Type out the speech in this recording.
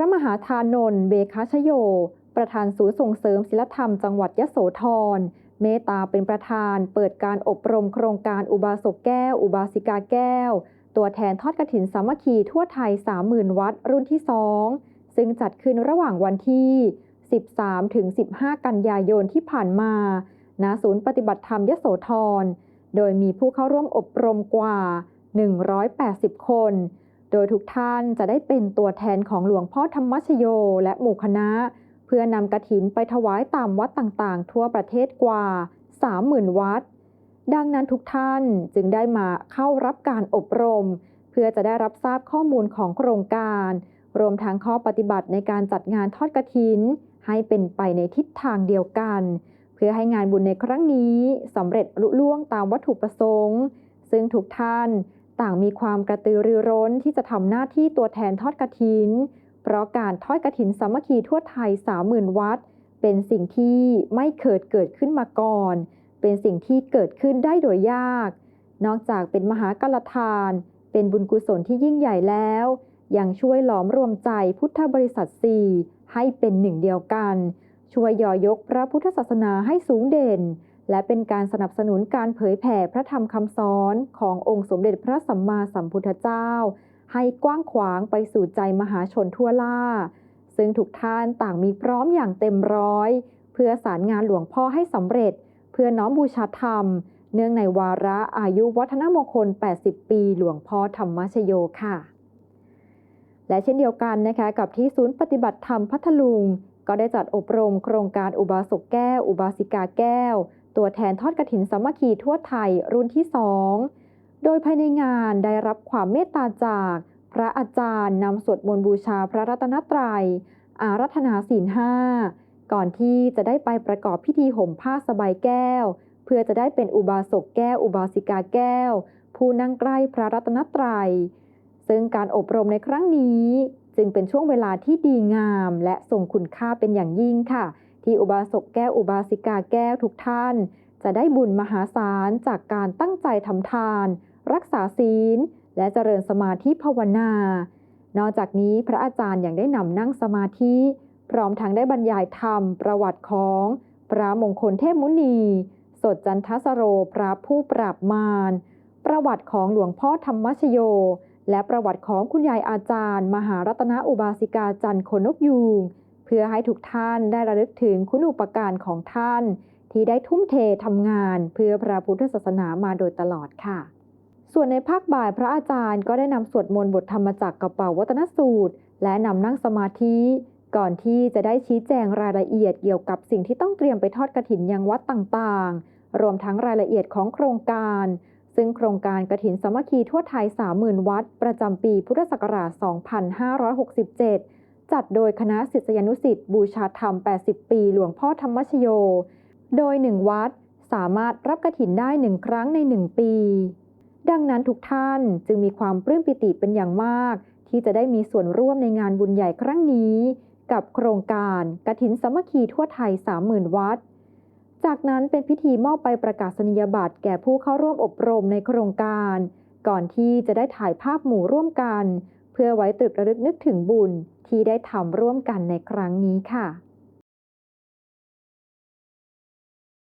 ระมหาทานนท์เบคาชโย ประธานศูนย์ส่งเสริมศิลธรรมจังหวัดยโสธร เมตตาเป็นประธานเปิดการอบรมโครงการอุบาสกแก้ว อุบาสิกาแก้ว ตัวแทนทอดกระถินสามัคคีทั่วไทย 30,000 วัดรุ่นที่ 2 ซึ่งจัดขึ้นระหว่างวันที่ 13 ถึง 15 กันยายนที่ผ่านมาณศูนย์ปฏิบัติธรรมยโสธร โดยมีผู้เข้าร่วมอบรมกว่า 180 คน โดยทุกท่านจะได้เป็นตัวแทนของหลวงพ่อธรรมชโยและหมู่คณะ เพื่อนำกระถินไปถวายตามวัดต่างๆ ทั่วประเทศกว่า 30,000 วัด ดังนั้นทุกท่านจึงได้มาเข้ารับการอบรม เพื่อจะได้รับทราบข้อมูลของโครงการ รวมทั้งข้อปฏิบัติในการจัดงานทอดกระถิน ให้เป็นไปในทิศทางเดียวกัน เพื่อให้งานบุญในครั้งนี้สำเร็จลุล่วงตามวัตถุประสงค์ ซึ่งทุกท่าน ต่างมีความกระตือรือร้นที่จะทำหน้าที่ตัวแทนทอดกระถิน เพราะการทอดกระถินสามัคคีทั่วไทย 30,000 วัด เป็นสิ่งที่ไม่เคยเกิดขึ้นมาก่อน เป็นสิ่งที่เกิดขึ้นได้โดยยาก นอกจากเป็นมหากลทาน เป็นบุญกุศลที่ยิ่งใหญ่แล้ว ยังช่วยหลอมรวมใจพุทธบริษัทสี่ให้เป็นหนึ่งเดียวกัน ช่วยย่อยกพระพุทธศาสนาให้สูงเด่น และเป็นการสนับสนุนการเผยแผ่พระธรรมคำสอนขององค์สมเด็จพระสัมมาสัมพุทธเจ้า ให้กว้างขวางไปสู่ใจมหาชนทั่วล่า ซึ่งทุกท่านต่างมีพร้อมอย่างเต็มร้อย เพื่อสารงานหลวงพ่อให้สำเร็จ เพื่อน้อมบูชาธรรม เนื่องในวาระอายุวัฒนมงคล 80 ปีหลวงพ่อธรรมชโยค่ะ และเช่นเดียวกันนะคะกับที่ศูนย์ปฏิบัติธรรมพัทลุง ก็ได้จัดอบรมโครงการอุบาสกแก้ว อุบาสิกาแก้ว ตัวแทนทอดกระถินสามัคคีทั่วไทยรุ่นที่2โดยภายในงานได้รับความเมตตาจาก พระอาจารย์นำสวดมนต์บูชาพระรัตนตรัย อารัธนาศีลห้าก่อนที่จะได้ไปประกอบพิธีห่มผ้าสบายแก้ว เพื่อจะได้เป็นอุบาสกแก้ว อุบาสิกาแก้ว ผู้นั่งใกล้พระรัตนตรัย ซึ่งการอบรมในครั้งนี้ จึงเป็นช่วงเวลาที่ดีงาม และทรงคุณค่าเป็นอย่างยิ่งค่ะ ที่อุบาสกแก้วอุบาสิกาแก้วทุกท่าน จะได้บุญมหาศาลจากการตั้งใจทำทาน รักษาศีล และเจริญสมาธิภาวนา นอกจากนี้พระอาจารย์ยังได้นำนั่งสมาธิ พร้อมทั้งได้บรรยายธรรมประวัติของพระมงคลเทพมุนี สดจันทสโรพระผู้ปราบมารประวัติของหลวงพ่อธรรมชโย และประวัติของคุณยายอาจารย์ มหารัตนอุบาสิกาจันทคนกยูงเพื่อให้ทุกท่านได้ระลึกถึงคุณอุปการของท่าน ที่ได้ทุ่มเททำงาน เพื่อพระพุทธศาสนามาโดยตลอดค่ะ ส่วนในภาคบ่ายพระอาจารย์ก็ได้นำสวดมนต์บทธรรมจักรกระเป๋าวัตนสูตร และนำนั่งสมาธิ ก่อนที่จะได้ชี้แจงรายละเอียดเกี่ยวกับสิ่งที่ต้องเตรียมไปทอดกระถินยังวัดต่างๆ รวมทั้งรายละเอียดของโครงการ ซึ่งโครงการกระถินสามัคคีทั่วไทย 30,000 วัด ประจำปีพุทธศักราช 2567 จัดโดยคณะศิษยานุศิษย์บูชาธรรม 80 ปีหลวงพ่อธรรมชโย โดย 1 วัดสามารถรับกระถินได้ 1 ครั้งใน 1 ปี ดังนั้นทุกท่านจึงมีความปลื้มปิติเป็นอย่างมาก ที่จะได้มีส่วนร่วมในงานบุญใหญ่ครั้งนี้ กับโครงการกระถินสามัคคีทั่วไทย 30,000 วัด จากนั้นเป็นพิธีมอบใบประกาศนียบัตรแก่ผู้เข้าร่วมอบรมในโครงการ ก่อนที่จะได้ถ่ายภาพหมู่ร่วมกัน เพื่อไว้ตรึกระลึกนึกถึงบุญที่ได้ทำร่วมกันในครั้งนี้ค่ะ